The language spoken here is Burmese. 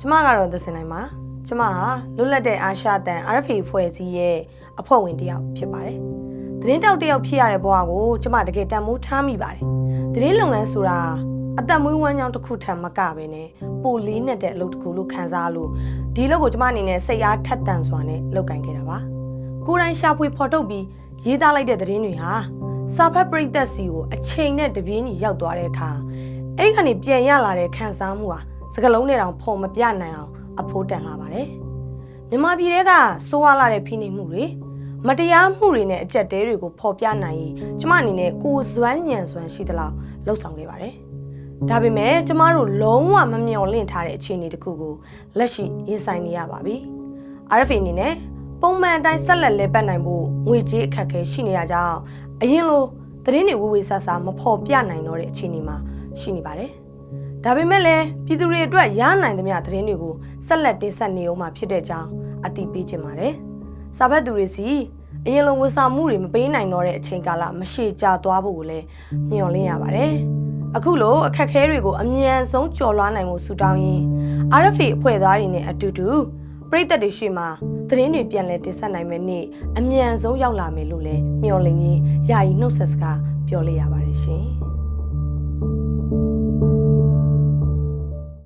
ကျမကတော့သစင်နိုင်ပါကျမဟာလွတ်လပ်တဲ့အာရှတန် RFA ဖွဲ့စည်းရဲ့အဖွဲ့ဝင်တစ်ယောက်ဖြစ်ပါတယ်သတင်းတောက်တစ်ယောက်ဖြစ်ရတဲ့ဘဝကိုကျမတကယ်တန်မိုးထားမိပါတယ်သတင်းလုပ်ငန်းဆိုတာအသက်မွေးဝမ်းကြောင်းတစ်ခုထံမကပဲနဲ့ပိုလေးနဲ့တဲ့အလုပ်တစ်ခုလို့ခံစားလို့ဒီအလုပ်ကိုကျမအနေနဲ့စိတ်အားထက်သန်စွာနဲ့လုပ်ကင်ခဲ့တာပါကိုယ်တိုင်ရှာဖွေဖော်ထုတ်ပြီးရေးသားလိုက်တဲ့သတင်းတွေဟာစာဖတ်ပရိသတ်စီကိုအချိန်နဲ့တပြေးညီရောက်သွားတဲ့အခါအဲ့ဒီကနေပြန်ရလာတဲ့ခံစားမှုဟာ စကလုံးနဲ့တောင်ဖော်မပြနိုင်အောင်အဖိုးတန်လာပါတယ်မြန်မာပြည်ထဲကစိုးရလာတဲ့ဖိနှိပ်မှုတွေမတရားမှုတွေနဲ့အကြက်တဲတွေကိုဖော်ပြနိုင်ရင်ကျမအနေနဲ့ကိုယ်စွမ်းညံစွမ်းရှိသလောက်လှုပ်ဆောင်ခဲ့ပါတယ်ဒါပေမဲ့ကျမတို့လုံးဝမမျှော်လင့်ထားတဲ့အခြေအနေတစ်ခုကိုလက်ရှိရင်ဆိုင်နေရပါပြီ RFA အနေနဲ့ပုံမှန်အတိုင်းဆက်လက်လဲပတ်နိုင်ဖို့ငွေကြေးအခက်အခဲရှိနေရကြောင်းအရင်လိုသတင်းတွေဝေဝေဆာဆာမဖော်ပြနိုင်တော့တဲ့အခြေအနေမှာရှိနေပါတယ်။ ဒါပေမဲ့လည်းပြည်သူတွေအတွက်ရနိုင်သမျှသတင်းတွေကိုဆက်လက်တင်ဆက်နေအောင်မှာဖြစ်တဲ့ကြောင်းအသိပေးချင်ပါတယ်။စာဖတ်သူတွေစီအရင်လိုဝန်ဆောင်မှုတွေမပေးနိုင်တော့တဲ့အချိန်ကာလမရှည်ကြာသွားဖို့ကိုလည်းမျှော်လင့်ရပါတယ်။အခုလိုအခက်အခဲတွေကိုအမြန်ဆုံးကျော်လွှားနိုင်မှုဆုတောင်းရင်း RFA အဖွဲ့သားတွေနဲ့အတူတူပြည်သက်တွေရှိမှသတင်းတွေပြန်လည်တင်ဆက်နိုင်မယ့်နေ့အမြန်ဆုံးရောက်လာမယ်လို့လည်းမျှော်လင့်ရင်းယာယီနှုတ်ဆက်စကားပြောလိုက်ရပါတယ်ရှင်။